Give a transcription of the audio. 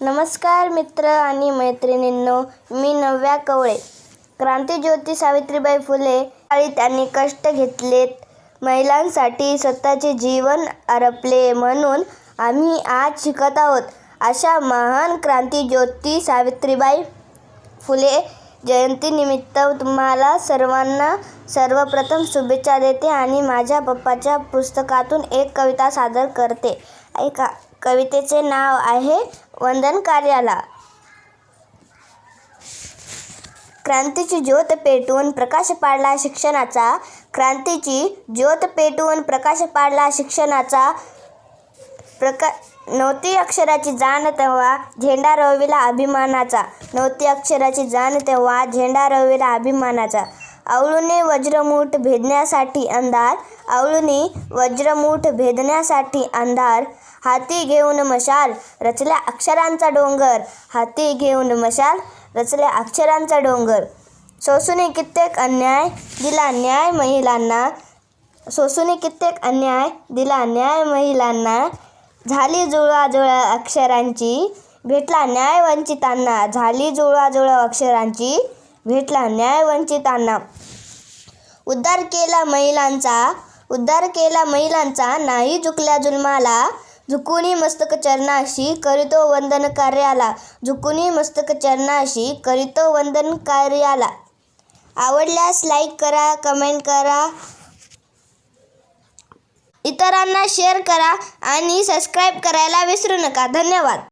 नमस्कार मित्र आणि मैत्रिणींनो मी नव्या कवळे. क्रांतीज्योती सावित्रीबाई फुले आणि त्यांनी कष्ट घेतलेत. महिलांसाठी स्वतःचे जीवन आरपले म्हणून आम्ही आज शिकत आहोत. अशा महान क्रांतीज्योती सावित्रीबाई फुले जयंतीनिमित्त तुम्हाला सर्वांना सर्वप्रथम शुभेच्छा देते आणि माझ्या पप्पाच्या पुस्तकातून एक कविता सादर करते. ऐका कवितेचे नाव आहे वंदन कार्याला. क्रांतीची ज्योत पेटवून प्रकाश पाडला शिक्षणाचा. क्रांतीची ज्योत पेटवून प्रकाश पाडला शिक्षणाचा. प्रका नवती अक्षराची जाण तेव्हा झेंडा रविला अभिमानाचा. नवती अक्षराची जाण तेव्हा झेंडा रविला अभिमानाचा. आवळूने वज्रमूठ भेदण्यासाठी अंधार आवळूने वज्रमूठ भेदण्यासाठी अंधार हाती घेऊन मशाल रचल्या अक्षरांचा डोंगर हाती घेऊन मशाल रचल्या अक्षरांचा डोंगर. सोसूने कित्येक अन्याय दिला न्याय महिलांना सोसूने कित्येक अन्याय दिला न्याय महिलांना झाली जुळवाजुळव अक्षरांची भेटला न्याय वंचितांना झाली जुळवाजुळव अक्षरांची भेटला न्याय वंचितांना. उद्धार केला महिलांचा उद्धार केला महिलांचा नाही झुकल्या जुलमाला झुकुनी मस्तक चरणाशी करीतो वंदन कार्याला झुकुनी मस्तक चरणाशी करीतो वंदन कार्याला. आवडल्यास लाईक करा कमेंट करा. इतरांना शेअर करा आणि सबस्क्राईब करायला विसरू नका. धन्यवाद.